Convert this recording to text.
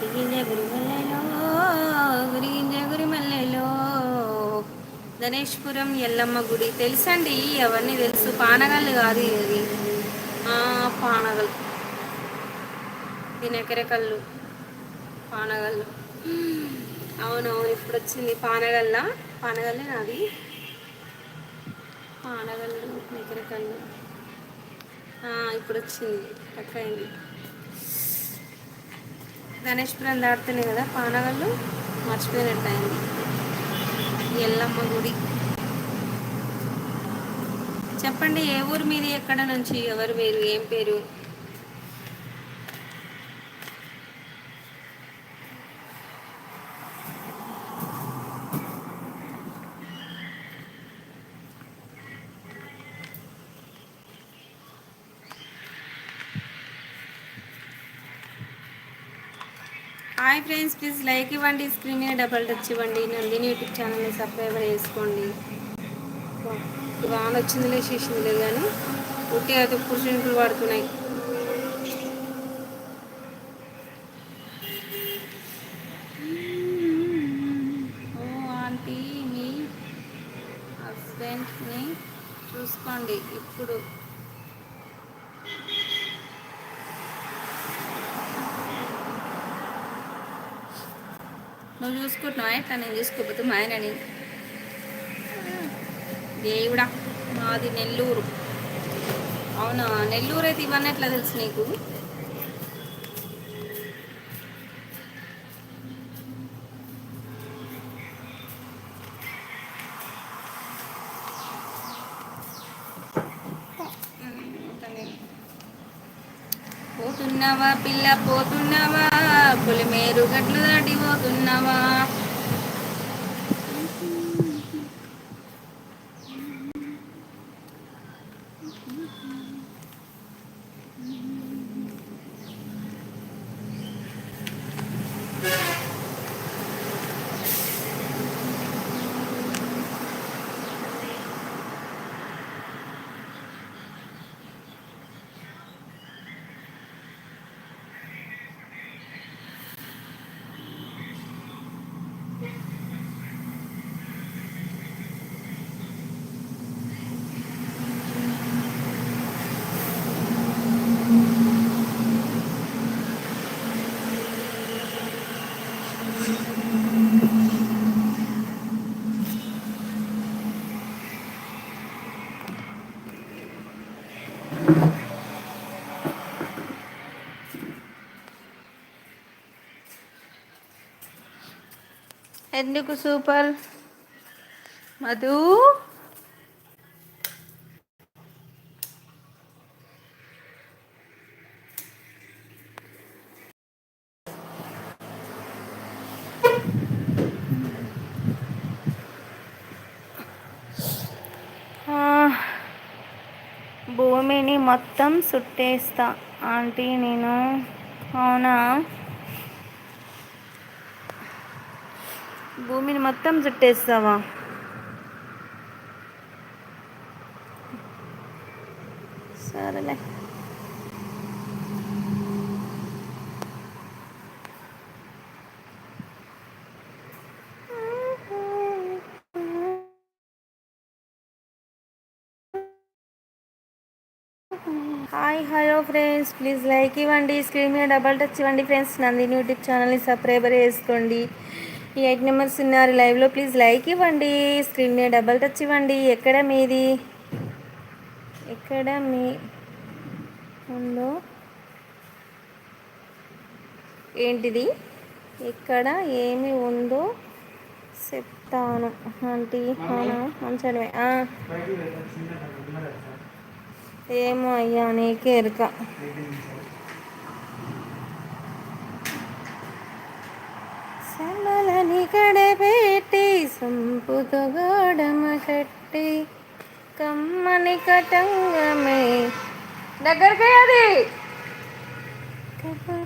గురిగింజ గురిమల్లెలో గురిగింజ గురిమల్లెలో. ధనేష్పురం ఎల్లమ్మ గుడి. తెలుసండి? అవన్నీ తెలుసు? పానగల్లు కాదు ఇది. పానగల్ వినకరకల్లు పానగల్లు అవునవును ఇప్పుడు వచ్చింది పానగల్ల పానగల్లే నాది పానగల్లు నికరకల్లు ఇప్పుడు వచ్చింది అయింది గణేశ్వరం దాడుతున్నాయి కదా పానగళ్ళు? మర్చిపోయినట్టు అయింది ఎల్లమ్మ గుడి. చెప్పండి ఏ ఊరు మీది? ఎక్కడ నుంచి? ఎవరు మీరు? ఏం పేరు? హాయ్ ఫ్రెండ్స్ ప్లీజ్ లైక్ ఇవ్వండి స్క్రీన్ డబల్ టచ్ ఇవ్వండి. నందిని యూట్యూబ్ ఛానల్ని సబ్స్క్రైబర్ చేసుకోండి. వాన వచ్చిందిలే చేసిందిలే కానీ ఉట్టి అయితే పురుషులు పడుతున్నాయి. ఓ ఆంటీ మీ హస్బెండ్ని చూసుకోండి. ఇప్పుడు నువ్వు చూసుకుంటున్నావు? ఎట్లా? నేను చూసుకోకపోతే మా ఆయనని దేవుడా మాది నెల్లూరు. అవునా? నెల్లూరు అయితే ఇవన్నీ ఎట్లా తెలుసు నీకు? పోతున్నావా పిల్ల పోతున్నావా పులిమేరు గట్లు దాటిపోతున్నావా. ఎందుకు సూపర్? మధు? భూమిని మొత్తం చుట్టేస్తా. ఆంటీ నేను. అవునా? భూమిని మొత్తం చుట్టేస్తావా? సరేలే. Hi hello friends. Please like ఇవ్వండి. స్క్రీన్ మీద డబల్ టచ్ ఇవ్వండి ఫ్రెండ్స్. నందిని యూట్యూబ్ ఛానల్ని సబ్స్క్రైబర్ చేసుకోండి. ఈ ఎయిట్ నెంబర్స్ ఉన్నారు. లైవ్లో ప్లీజ్ లైక్ ఇవ్వండి. స్క్రీన్ మీద డబల్ టచ్ ఇవ్వండి. ఎక్కడ మీది? ఎక్కడ మీ ఉందో? ఏంటిది? ఎక్కడ ఏమి ఉందో చెప్తాను. ఆంటీ అవునా? మంచిగా ఏమో అయ్యా నీకే ఎరుక సమలని కడబెట్టి సంపుతో గోడమ కట్టి కమ్మని కటంగమే. దగ్గరికి అది. కపల్పల్లి